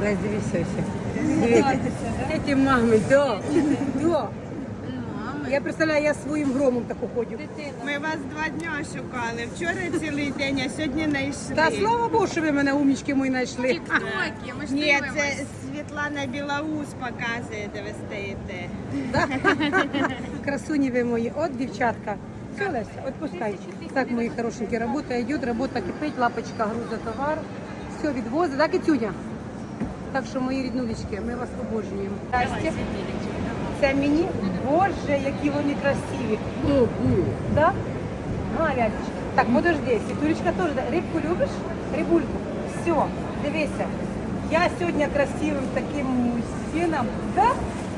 Лесь, все. Дивіться. Эти мами, да. Да. Я представляю, я своїм громом таку ходю. Ми вас два дня шукали. Вчора цілий день, а сьогодні знайшли. Та слава Богу, що ви мене умнічки мої знайшли. Тіктоки, ми ж Ні, дивимось. це Світлана Білоус показує, де ви стоїте. Красуні ви мої. От дівчатка. Все, Леся, отпускай. Так, мої хорошенькі, робота йде, робота кипить, лапочка грузить товар. Все відвозить, так, Китюня? Так що, мої ріднулечки, ми вас обожнюємо. Здрасте. Це мені, боже, які вони красиві. Да? Гарячі. Так, подожди, Світулечка теж. Рибку любиш? Рибульку. Все, дивися. Я сьогодні красивим таким мужчинам. Да?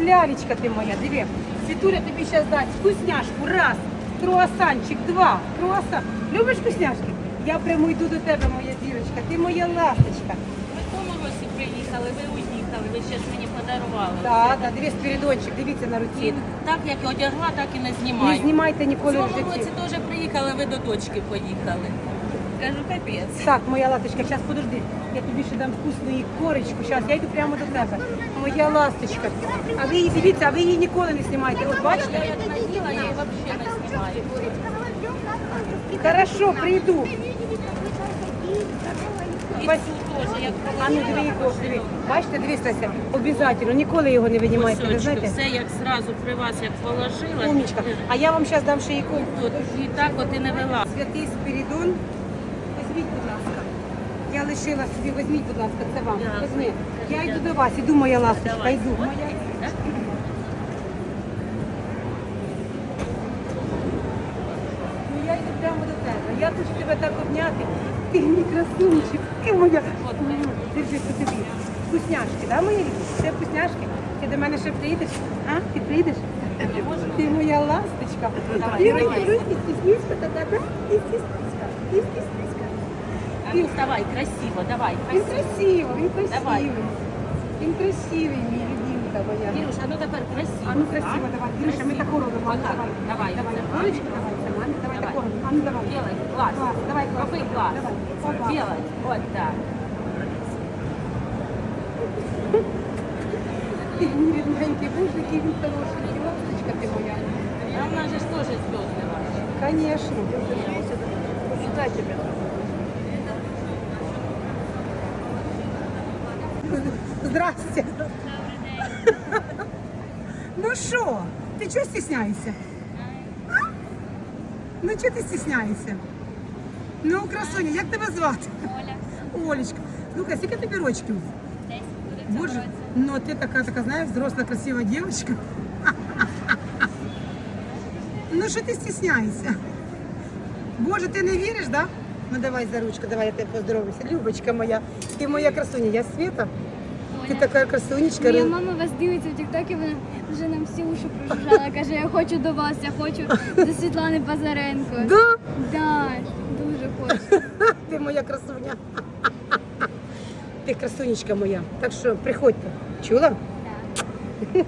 Лялечка ти моя, диви. Світуля тобі зараз дасть вкусняшку. Раз. Круасанчик, два. Круасан. Любиш вкусняшки? Я прямо йду до тебе, моя дірочка. Ти моя ласточка. Ми в тому році приїхали, ви уїхали, ви ще ж мені подарували. Так, да, дивись, спірідончик, дивіться на руці. І так як одягла, так і не Не знімаю. знімайте В ніколи в цьому житті. році теж приїхали, ви до дочки поїхали. Кажу, капець. Так, моя ласточка, зараз подожди. Я тобі ще дам вкусну її корочку. Зараз я йду прямо до тебе. Моя ласточка. А ви її дивіться, а ви її ніколи не знімаєте. От Я бачите? як наділа, я її взагалі не знімаю. Хорошо, прийду. І А ну Ігор, диви. Бачите, дивіться, обов'язково, ніколи його не винімайте, ви кусочки, знаєте? все як зразу при вас, як положила. Умнічка. А я вам зараз дам ще яку. От, і так от і не вела. Святий Спірідон. Візьміть, будь ласка. Я лишила собі, візьміть, будь ласка, це вам. Дякую. Візьми. Я йду до вас, іду, моя ласточка, Давай. йду. Моя... так? Ну я йду прямо до тебе. Я хочу тебе так обняти. Ти мій красунчик, ти моя. Держи, тобі. Вкусняшки, да, мої рідні? Це вкусняшки. Ти до мене ще приїдеш? А? Ти приїдеш? Ти моя ласточка. Давай, Ти давай. стіснічка така, да? Ти стіснічка. Ти давай, красиво, давай, Він красиво. він красивий. Він красивий, мій любимка моя. Кірюша, ну тепер красиво. А ну красиво, давай. Кирюша, ми таку робимо. Давай, давай. давай. Давай, давай Давай. ну давай. Давай. Роби класс. Давай. Опа. Делай, вот так. Мій рідненький, боже, який він хороший. Ласточка ти моя. А нас же ж звезды ваши. Конечно. Сюда тебе. Здрасте. Ну що, ти чого стісняєшся? А? Ну чого ти стісняєшся? Ну, красуня, як тебе звати? Оля, Олечка. Ну-ка, скільки тобі рочків? Боже, році. ну ти така, така, знаєш, взросла, красива дівчинка. Ну що ти стісняєшся? Боже, ти не віриш, да? Ну давай за ручку, давай я тебе поздоровлюся. Любочка моя, ти моя красуня, я Света. Ти така красунечка. Моя мама вас дивиться в Тіктокі, вона вже нам всі уші прожужжала. Каже, я хочу до вас, я хочу до Світлани Базаренко. Да? Да, дуже хочу. Ти моя красуня. Ти красунечка моя. Так що приходьте. Чула?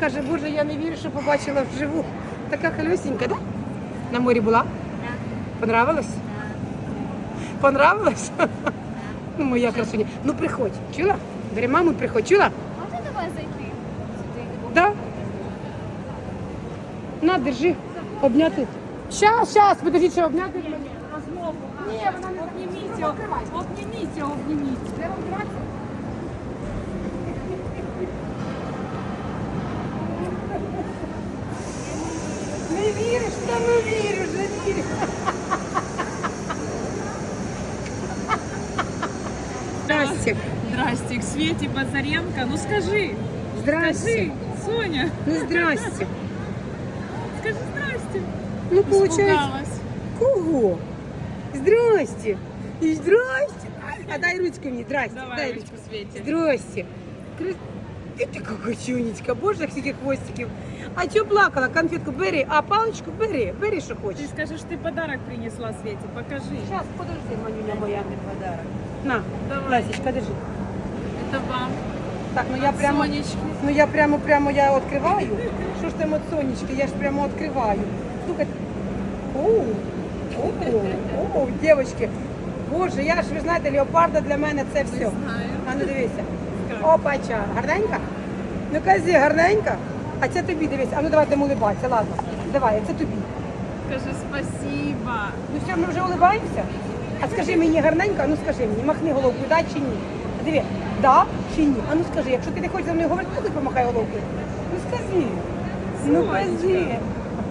Каже, боже, я не вірю, що побачила вживу. Така колесенька, да? На морі була? Да. Понравилось? Понравилось? Ну, моя красуня. Ну приходь. Чула? Бери маму, приходь. Чула? Можна до вас зайти? Да? На, держи. Обняти. Щас, щас, подожди, що обняти не обніміться. Обніміться, обніміться. Треба обніматися? Не віриш? Та не вірю, вже вірю. Здрасте. Здрасте, к Свете Базаренко. Ну скажи, Здрасте. скажи, Соня, Ну, здрасте. скажи здрасте. Ну, получается, Испугалась. кого? Здрасте. И здрасте. А дай ручку мне, здрасте. Давай дай ручку Свете. Здрасте. Крас- Ти така кочунечка, боже, як скільки хвостиків. А чого плакала? Конфетку бери, а паличку бери, бери, що Ты хочеш. скажешь, ты подарок принесла Свете, покажи. Зараз, подожди, манюня моя. подарок. На, Давай. Ласечка, держи. Это вам. Так, ну я прямо, Сонечки. ну я прямо, прямо я відкриваю. Що ж там от сонечки, я ж прямо відкриваю. Слухайте. Оу, оу, оу, дівчатки. Боже, я ж, ви знаєте, леопарда для мене це все. Знаю. ну дивися. Опача, гарненька? Ну казі, гарненька. А це тобі дивись. А ну давай будемо улибатися, ладно. Давай, це тобі. Скажи спасибо. Ну все, ми вже улибаємося. А скажи мені гарненько, а ну скажи мені, махни головкою, да чи ні? А Диви, да чи ні? А ну скажи, якщо ти не хочеш за мною говорити, то хоч помахай головкою. Ну скажи. Ну кажи.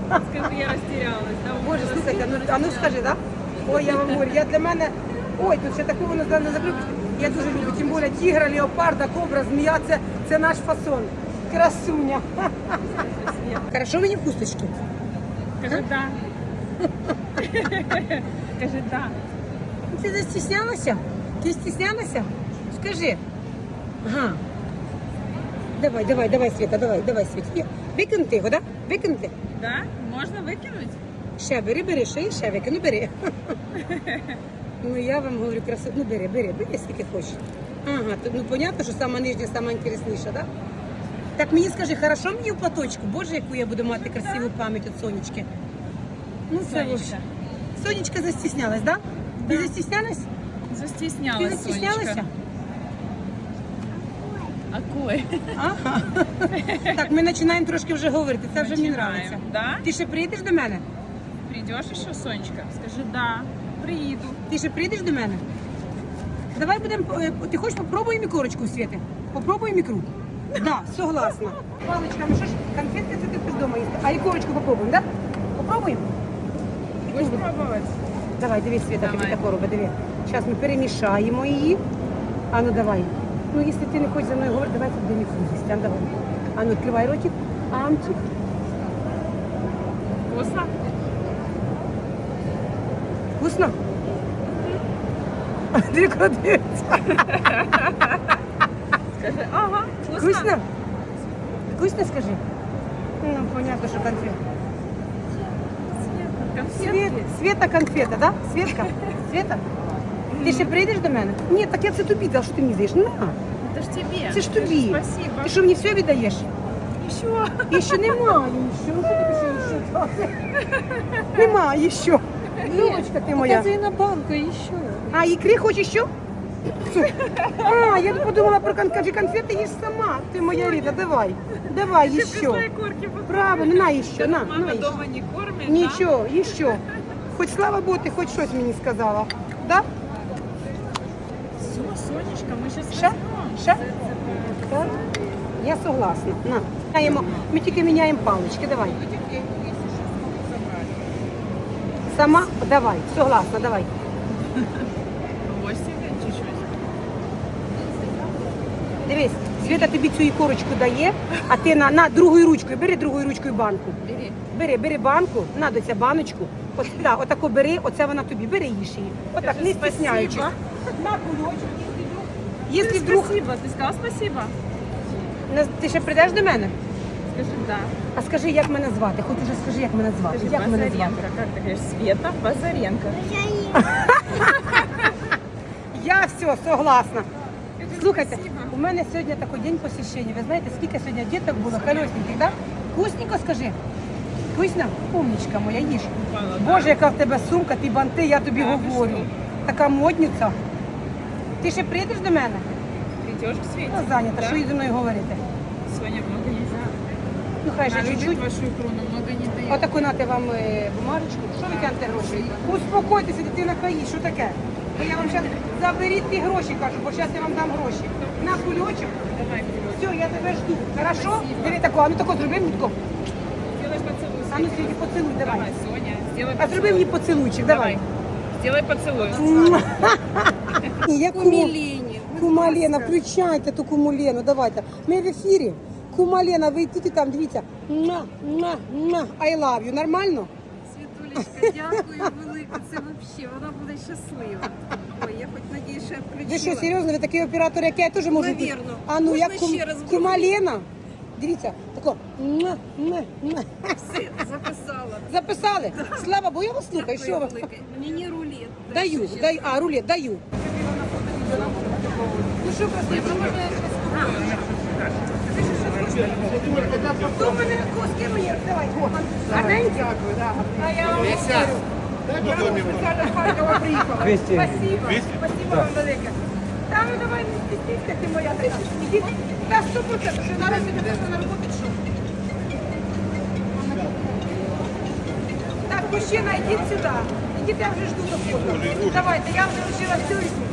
Скажи, я растерялась. Да, Боже, слухайте, ну, а ну скажи, да? Ой, я вам говорю, я для мене. Ой, тут ще такого не не. Я дуже люблю, тим більше тігра, леопарда, кобра, змія, це, це наш фасон. Красуня. Хорошо мені хусточки? Скажи да. Скажи да. Ти застіснялася? Ти стіснялася? Скажи. Ага. Давай, давай, давай, Света, давай, давай, Света. Викинути його, да? Викинути. Да? Можно выкинуть? Ще бери, бери, ще і ще викину, бери. Ну я вам говорю, красоту, ну бери, бери, бери, скільки хочеш. Ага, то, ну понятно, що сама нижня, сама інтересніша, да? Так мені скажи, хорошо мені в платочку? Боже, яку я буду мати красиву пам'ять від сонечки. Ну це Сонечка. вовше. Сонечка застіснялась, да? Ти застіснялась? Ти Застеснялась, застіснялася? Сонечка. А кой? Ага. Так, ми починаємо трошки вже говорити, це вже мені подобається. да? Ти ще приїдеш до мене? Придешь еще, Сонечка? Скажи да. Приеду. Ти ще прийдеш до мене? Давай будемо. е, Ти хочеш попробуємо ікорочку Світи? Попробуємо ікру? Да, согласна. Паличками, що ж, конфетки це ти вдома їсти. А ікорочку попробуємо, так? Да? Попробуємо? Будешь пробовать? Давай, дивись, Світа, тобі Давай. робить, диви. Зараз ми перемішаємо її. А ну давай. Ну, якщо ти не хочеш за мною говорити, давай будемо ікру їсти. А ну, давай. А ну, відкривай ротик. Амчик. Вкусно? Вкусно? Ти куди? Скажи, ага, вкусно. Вкусно? Вкусно скажи? Ну, понятно, що конфет. Свет, Света конфета, да? Светка? Света? Ти ще прийдеш до мене? Ні, так я це тобі дав, що ти мені даєш. На, Это ж тебе. це ж тобі. Спасибо. Ти що мені все віддаєш? Еще. Ще немає, ще. Ну, що тобі ще ще? Немає ще. Любочка ти моя. на банку еще. А, ікри хочеш ще? А, я подумала про кон- кажи, конфети їж сама. Ти моя рідна, давай. Давай, ще. Правильно, на ще, на, Мама дома не кормит, Нічого, і що? Хоч слава Богу, ти хоч щось мені сказала. Да? Все, Сонечка, Ще? Ще? Так? Я согласна. На. Ми тільки міняємо палички, давай. Сама? Давай, согласна, давай. Дивись, Світа тобі цю ікорочку дає, а ти на, на другою ручкою, бери другою ручкою банку. Бери. Бери, бери банку, на до ця баночку. Ось, да, отако бери, оце вона тобі, бери їж її. Отак, Скажи не стесняючись. спасибо. На кульочок, якщо Скажи вдруг... спасибо. Ты сказала спасибо? Не- Ти ще прийдеш до мене? Скажи да. А скажи, як мене звати? Хоч уже скажи, як мене звати. Скажи Як мене звати? Базаренко. Как ты говоришь? Света Базаренко. Я все, согласна. Слухайте, у мене сьогодні такий день посещення. Ви знаєте, скільки сьогодні діток було? Колесненьких, да? Вкусненько скажи. Вкусно? Умничка моя, їж. Упала, да? Боже, яка в тебе сумка, ти банти, я тобі ви говорю. що? Така модниця. Ти ще прийдеш до мене? Придешь к Свете? Я зайнята, Да? що їй зі мною говорити? Ну хай ще чуть-чуть. вашу икру, но много не дает. Отаку нате вам е, бумажечку. Що ви тянете гроші? Успокойтеся, дитина каї, що таке? Бо я вам зараз заберіть ті гроші, кажу, бо зараз я вам дам гроші. На кульочок. Давай. Все, я тебе жду. Хорошо? Диви тако, а ну тако зроби мені. Сделай поцелуй. А ну сьогодні поцілуй, давай. Давай, Соня, сделай А зроби мені поцілуйчик, давай. Сделай поцелуй. Я. Кумалена, включайте ту кумалену, давайте. Ми в ефірі. Кумалена, ви тут і там, дивіться. На, на, на, I love you. Нормально? Світулечка, дякую велике. Це взагалі, вона буде щаслива. Ой, я хоч надію, що я включила. Ви що, серйозно, ви такий оператор, як я теж можу бути? Навірно. А ну, Можна як кум, ще раз кумалена. Дивіться, тако. на, на, на. Все, записала. Записали? Слава Богу, я вас слухаю. Що ви? велике. Мені рулет. Даю, даю, а, рулет, даю. Ну що, посили, можна я красиво? Хто мене коски мені? Давай, о. А я вам. Я вам спеціально з Харкова приїхала. Спасибо. Спасибо вам велике. Та ну давай не стісніться, ти моя така. Та сто процентів, що зараз іде на роботу, що? Так, мужчина, йдіть сюди. Ідіть, я вже жду до. Давайте, я вже лишила всю візьму.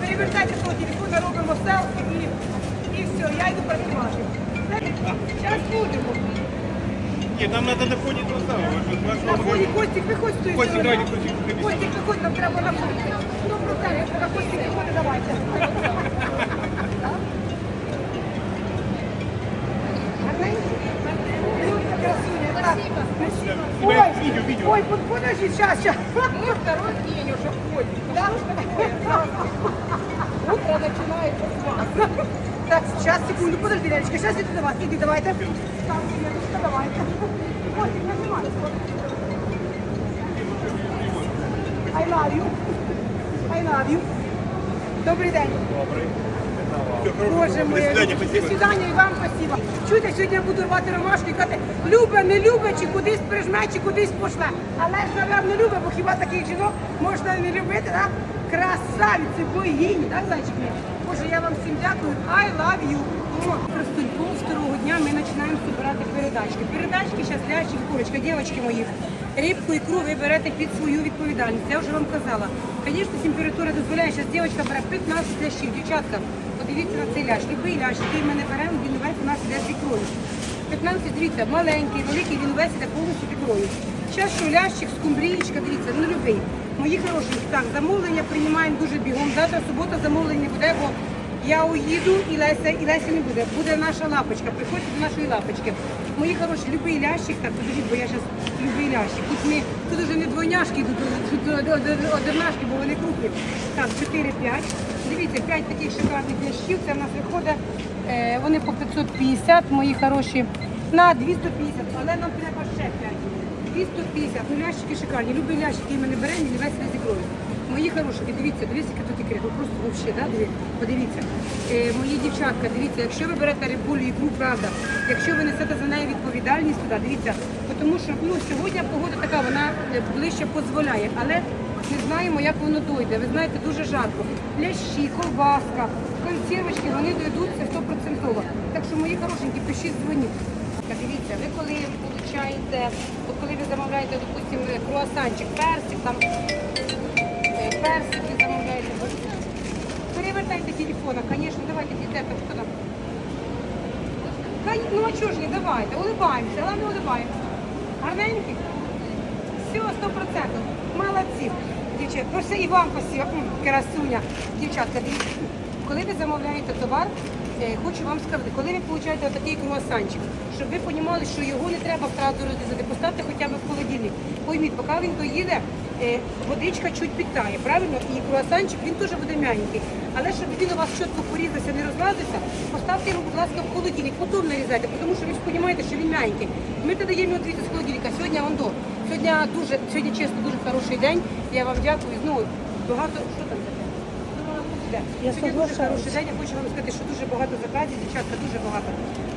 Перевертайте того телефона, робимо селфі і все, я йду працювати. Зараз будемо. Нет, нам надо на фоне труда. На фоні Костік, виходь з тої Костік, сторони. давайте, Костік, виходь. Костік, виходь, нам треба на фоні. Сто процентів, поки Костік виходить, давайте. Гарненько? Люся, красуня, так. Ой, Видео, видео. ой, под- подожди, сейчас, сейчас. Мы второй день уже ходим. Да, Утро начинается с вас. Так, сейчас, секунду, подожди, Леночка, сейчас иду до вас. Иди, давайте. Там, Леночка, давайте. Котик, нажимай. I love you. I love you. Добрий день. Боже моє, До свидання і вам спасибо. Чуєте, сьогодні я буду рвати ромашки і казати, любе, не любе, чи кудись прижме, чи кудись пошле. Але ж, напевно, любе, бо хіба таких жінок можна не любити, так? Красавиці, богині, так, зайчик мій? Боже, я вам всім дякую. I love you. Просто пол второго дня ми починаємо збирати передачки. Передачки зараз лящик, курочка, дівчатки мої. Рибку, ікру ви берете під свою відповідальність. Я вже вам казала. Звісно, температура дозволяє. Зараз дівчинка бере 15 лящів. Дівчатка, подивіться на цей лящ. Любий лящ, який ми не беремо, він весь у нас йде з ікрою. 15, дивіться, маленький, великий, він весь іде повністю ікрою. Зараз що лящик, скумбрієчка, дивіться, ну любий. Мої хороші, так, замовлення приймаємо дуже бігом. Завтра субота замовлень не буде, бо я уїду і Леся, і Лесі не буде. Буде наша лапочка. Приходьте до нашої лапочки. Мої хороші, любий лящик, так, подивіть, бо я зараз любий лящик. Тут, ми, тут вже не двойняшки, тут, тут бо вони крупні. Так, 4-5. Дивіться, 5 таких шикарних лящів. Це в нас виходить, е, вони по 550, мої хороші, на 250, але нам треба ще 5. 250, ну лящики шикарні. Любий лящик, який ми не беремо, він весь з ікрою. Мої хороші, дивіться, дивіться, яка тут ікри, ну просто вообще, да, диві- подивіться. Е, мої дівчатка, дивіться, якщо ви берете рибулю, ікру, правда, якщо ви несете за неї відповідальність туди, дивіться, тому що ну, сьогодні погода така, вона е, ближче дозволяє, але не знаємо, як воно дойде. Ви знаєте, дуже жарко. Лящі, ковбаска, консервочки, вони дойдуться 100%. Так що, мої хорошенькі, пишіть, дзвоніть. Так, Дивіться, ви коли получаєте, от коли ви замовляєте, допустим, круасанчик, персик, там е, персик ви замовляєте. Перевертайте телефона, звісно, давайте там, хто там? Ну а чого ж не, давайте, улибаємося, але не улибаємося. Гарненькі? Все, сто процентів. Молодці. Дівчат, все і вам. М, Красуня. Дівчатка, дивіться, коли ви замовляєте товар, хочу вам сказати, коли ви получаєте отакий круасанчик, щоб ви розуміли, що його не треба одразу розрізати, поставте хоча б в холодильник. Пойміть, поки він доїде, е, водичка чуть підтає, правильно? І круасанчик він теж буде м'ягенький. Але щоб він у вас чітко порізався, не розлазився, поставте його, будь ласка, в холодильник, потім нарізайте, тому що ви ж розумієте, що він м'ягенький. Ми тоді даємо дивіться з холодильника. Сьогодні он до. Сьогодні дуже, сьогодні чесно, дуже хороший день. Я вам дякую. Знову багато. Що там? Я Сьогодні дуже хороший день. Я хочу вам сказати, що дуже багато заказів, дівчатка, дуже багато.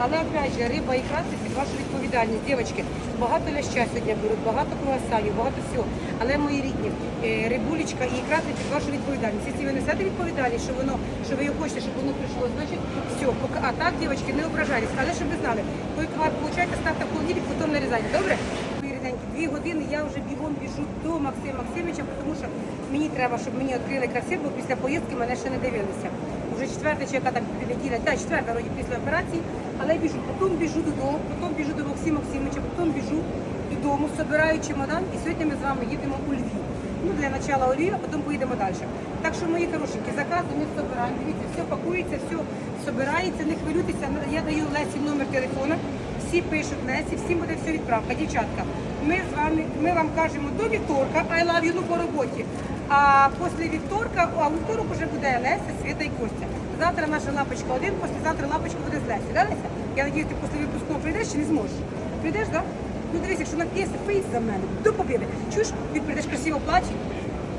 Але опять же, риба і це під вашу відповідальність. Дівчатки, багато ляща сьогодні беруть, багато круасанів, багато всього. Але мої рідні, е, рибулечка і ікра – це під вашу відповідальність. Якщо ви несете відповідальність, що воно, що ви його хочете, щоб воно прийшло, значить все. А так, дівчатки, не ображайтесь. Але щоб ви знали, коли товар получаєте, ставте в холодильник, потім нарізайте. Добре? Дві години я вже бігом біжу до Максима Максимовича, тому що мені треба, щоб мені відкрили красиво, бо після поїздки мене ще не дивилися. Вже четверта чи яка там неділя, так, четверта вроді після операції, але я біжу, потім біжу додому, потім біжу до Максима Максимовича, потім біжу додому, збираю чемодан, і сьогодні ми з вами їдемо у Львів. Ну, для начала у Львів, а потім поїдемо далі. Так що, мої хорошенькі, закази ми збираємо. Дивіться, все пакується, все збирається, не хвилюйтеся. Я даю Лесі номер телефона, всі пишуть Лесі, всім буде все відправка. Дівчатка, ми з вами, ми вам кажемо до вівторка, I love you, ну по роботі. А після вівторка, а вівторок вже буде Леся, Світа і Костя. Завтра наша лапочка один, післязавтра лапочка буде з Лесі. Да, Леся? Я надіюсь, ти після випуску прийдеш чи не зможеш? Прийдеш, так? Да? Ну дивись, якщо нап'єся, пий за мене, до побіди. Чуєш, він прийдеш красиво плаче,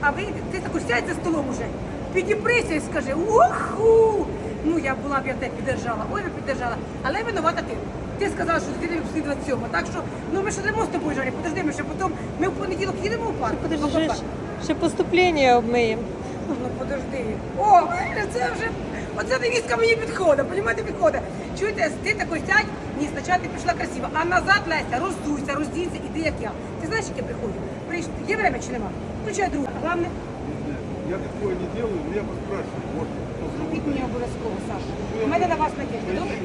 а ви ти таку сядь за столом уже, підіприся і скажи, уху! Ну я була б я тебе піддержала, ой, не піддержала, але винувата ти. Ти сказала, що дитина випускний 27 Так що, ну ми ще йдемо з тобою, Жарі, подожди, ми ще потім, ми в понеділок їдемо у парк. Подожди, ще поступлення обмиємо. Ну, подожди. О, це вже, оця невістка мені підходить, понімаєте, підходить. Чуєте, ти такий сядь, ні, спочатку ти пішла красиво, а назад, Леся, роздуйся, роздійся, іди як я. Ти знаєш, як я приходжу? Прийшли, є время чи нема? Включай друга. Головне, Я такое не делаю, но я поспрашиваю. Вот, кто Робіть мені обов'язково, Саша. У мене на вас надіжда, добре?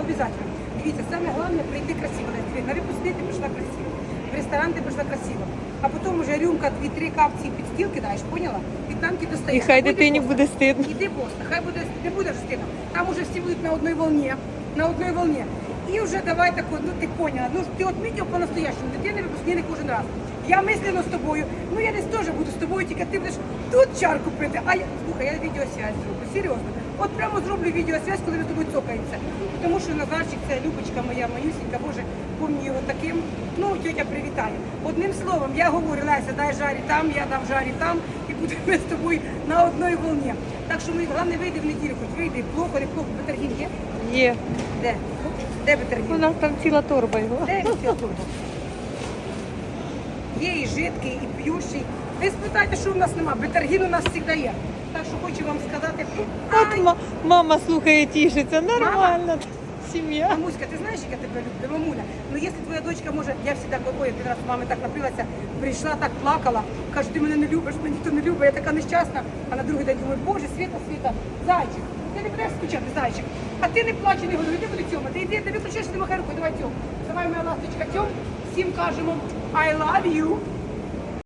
Обов'язково. Дивіться, саме головне прийти красиво. Дивіться, На випускний ти прийшла красиво. В ресторан ти прийшла красиво. А потім вже рюмка, дві-три капці під стіл кидаєш, поняла? Від танки достаєш. І хай Іди дитині поста. буде стидно. Іди просто, хай буде, не буде вже стидно. Там уже всі будуть на одній волні, на одній волні. І вже давай таку, ну ти поняла, ну ти отмітив по-настоящему, дитини випускні не кожен раз. Я мислено з тобою, ну я десь теж буду з тобою, тільки ти будеш тут чарку пити, а я, слухай, я відеосвязь зроблю, серйозно. От прямо зроблю відеосвязь, коли ми з тобою цокаємося. Тому що Назарчик, це Любочка моя, манюсінька, боже, помню його таким. Ну, тетя привітає. Одним словом, я говорю, Леся, дай жарі там, я дам жарі там, і будемо з тобою на одній волні. Так що ми, головне, вийди в неділю, хоч вийди, плохо, не плохо, Бетергін є? Є. Де? Де Бетергін? У нас там ціла торба його. Де цього турбо? Є і жидкий, і п'ющий. Ви спитайте, що в нас нема. Бетергін у нас завжди є. Так що хочу вам сказати, От ма- мама слухає, тішиться. Нормально. Сім'я. Мамуська, ти знаєш, як я тебе люблю, мамуля? Ну якщо твоя дочка може, я завжди, ой, один раз мами так напилася, прийшла, так плакала, каже, ти мене не любиш, мене ніхто не любить, я така нещасна. А на другий день думаю, боже, Світа, Світа, зайчик, ти не будеш скучати, зайчик. А ти не плач, і не говори, ти буде цьому. Ти йди, ти виключиш, ти махай рукою, давай цьому. Давай, моя ласточка, цьому. Всім кажемо I love you.